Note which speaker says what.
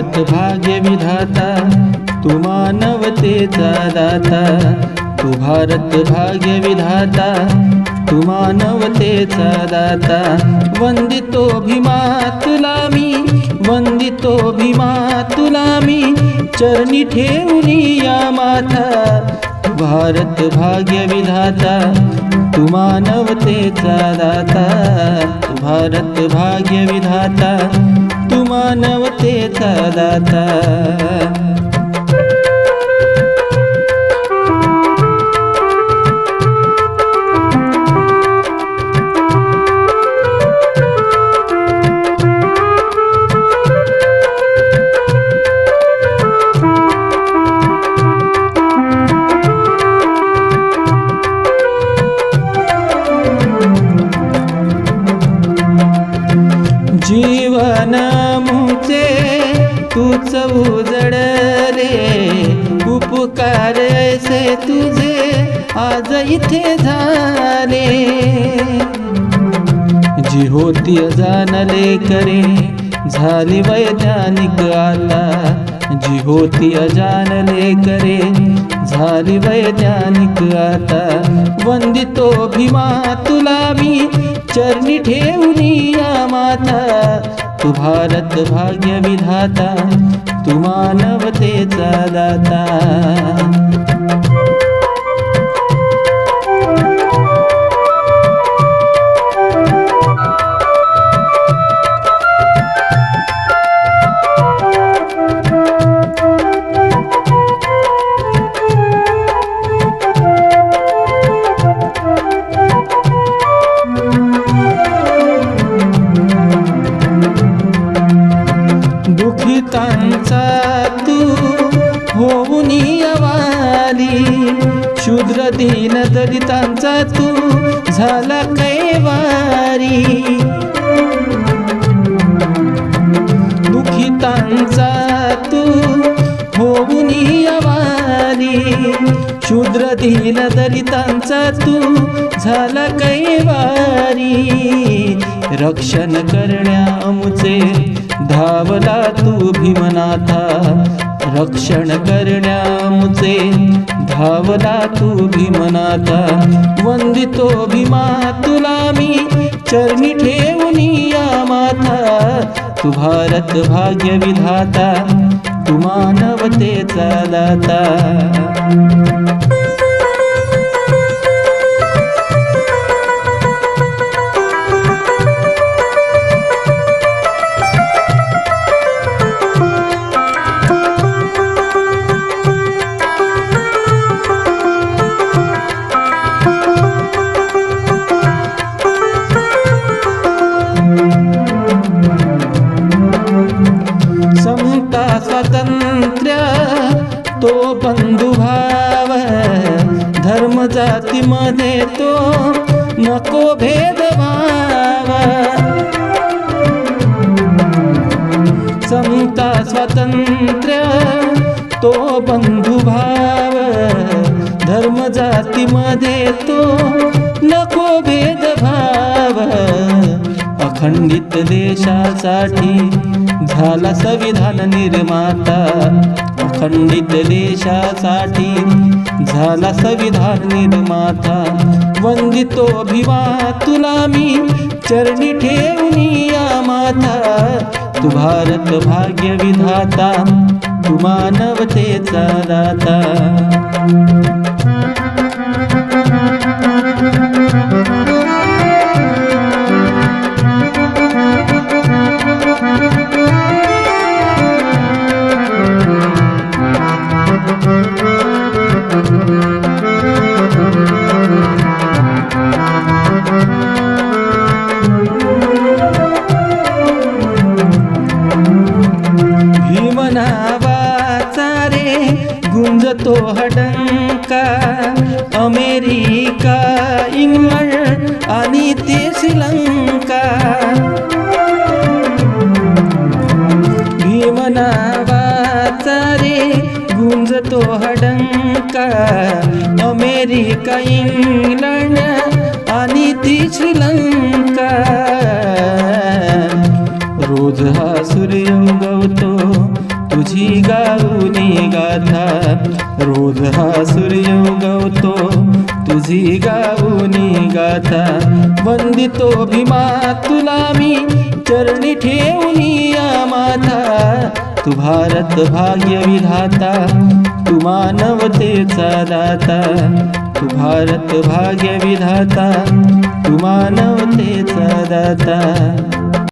Speaker 1: भारत भाग्य विधाता तू मानवतेचा दाता. तू भारत भाग्य विधाता तू मानवतेचा दाता. वंदितो भीमा तुला मी वंदितो भीमा तुला मी चरणी ठेवली या माथा भारत भाग्य विधाता तू मानवतेचा दाता. भारत भाग्य विधाता मानवतेचा दाता उपकार तुझे आज इथे झाले. जी होती अजानले करे झाली वैज्ञानिक आता जी होती अजानले करे झाली वैज्ञानिक आता. वंदितो भीमा तुला मी चरणी ठेवून या माता. तू भारत भाग्य विधाता तू मानवतेचा दाता. दीन दलितांचा तू झाला कैवारी. दुखितांचा तू होऊन आवारी. शूद्र दीन दलितांचा तू झाला कैवारी. रक्षण करण्या अमुचे धावला तू भीमनाथा. रक्षण करण्यामुचे धावला तू भीमनाथा. वंदितो भीमा तुला मी चरणी ठेवून या माथा. तू भारत भाग्य विधाता तू मानवतेचा दाता. जातीमध्ये तो नको भेदभाव समता स्वातंत्र्य तो बंधुभाव धर्म जातीमध्ये तो नको भेदभाव अखंडित देशासाठी झाला संविधान निर्माता. अखंडित देशासाठी झाला संविधान निर्माता. वंदितो भीमा तुला मी चरणी ठेवून या माता. तू भारत भाग्य विधाता तू मानवतेचा दाता. अमेरिका इंग्लंड आणि ते श्रीलंका भीमनावाचा रे गुंजतो हडंका अमेरिका इंग्लंड आणि ती श्रीलंका रोज हा हा सूर्य उगवतो तुझी गाऊनी गाथा वंदितो भीमा तुला मी चरणी ठेवूनी या माथा तू भारत भाग्य विधाता. तू मानवतेचा दाता. तू भारत भाग्य विधाता. तू मानवतेचा दाता.